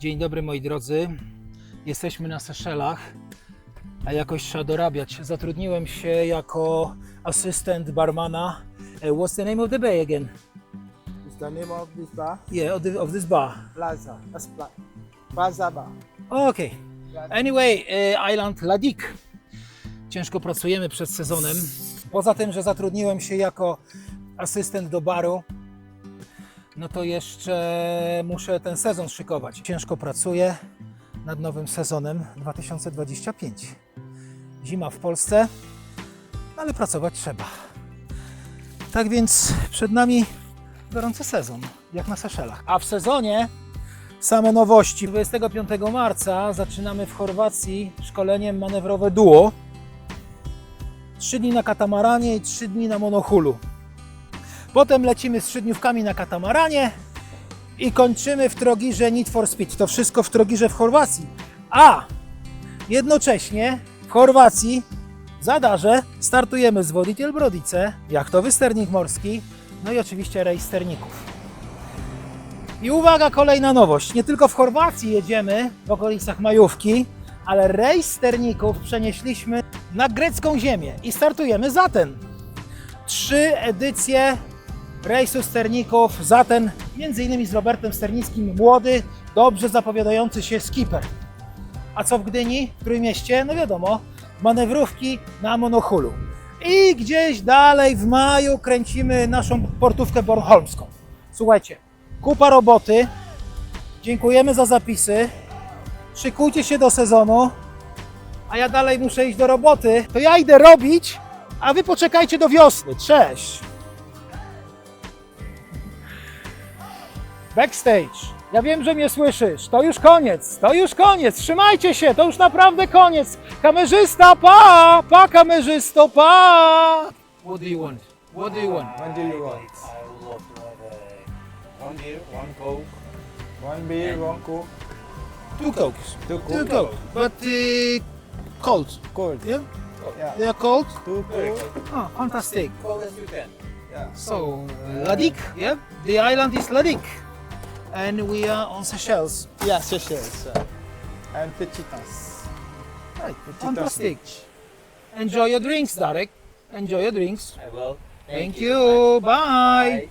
Dzień dobry moi drodzy. Jesteśmy na Seszelach, a jakoś trzeba dorabiać. Zatrudniłem się jako asystent barmana. Eh, What's the name of the bay again? It's the name of this bar, Yeah, of, the, of this bar. Plaza. That's Pla- Plaza Bar. Okay. Anyway, eh, Island Ladik. Ciężko pracujemy przed sezonem. Poza tym, że zatrudniłem się jako asystent do baru, no to jeszcze muszę ten sezon szykować. Ciężko pracuję nad nowym sezonem 2025. Zima w Polsce, ale pracować trzeba. Tak więc przed nami gorący sezon, jak na Seszelach. A w sezonie Same nowości. 25 marca zaczynamy w Chorwacji szkoleniem manewrowe duo. Trzy dni na katamaranie i trzy dni na monohulu. Potem lecimy z trzydniówkami na katamaranie i kończymy w Trogirze Need for Speed. To wszystko w Trogirze w Chorwacji. A jednocześnie w Chorwacji w Zadarze startujemy z Woditiel Brodice, jachtowy sternik morski, no i oczywiście rejs sterników. I uwaga, kolejna nowość. Nie tylko w Chorwacji jedziemy w okolicach Majówki, ale rejs sterników przenieśliśmy na grecką ziemię i startujemy za ten. Trzy edycje rejsu sterników za ten, innymi z Robertem Sternickim, młody, dobrze zapowiadający się skipper. A co w Gdyni, w Trójmieście? No wiadomo, manewrówki na monohulu. I gdzieś dalej w maju kręcimy naszą portówkę bornholmską. Słuchajcie, kupa roboty. Dziękujemy za zapisy. Szykujcie się do sezonu. A ja dalej muszę iść do roboty. To ja idę robić, a wy poczekajcie do wiosny. Cześć. Backstage. Ja wiem, że mnie słyszysz. To już koniec. To już koniec. Trzymajcie się. To już naprawdę koniec. Kamerzysta, pa! Pa, kamerzysto, pa! What do you want? What do you want? When do you want? I would love to have a one beer, one coke. One beer, one coke, Two cokes. two Two coke. coke. But uh, cold. Cold. Yeah? Yeah. They are cold? Two coke. cold. Oh, fantastic. Cold as you can. Yeah. So, Ladik, yeah? The island is Ladik. And we are on Seychelles. Yeah, Seychelles. Uh, and Pechitas. Right, Pechitas fantastic. Beach. Enjoy your drinks, Darek. Enjoy your drinks. I will. Thank, you. Bye. Bye.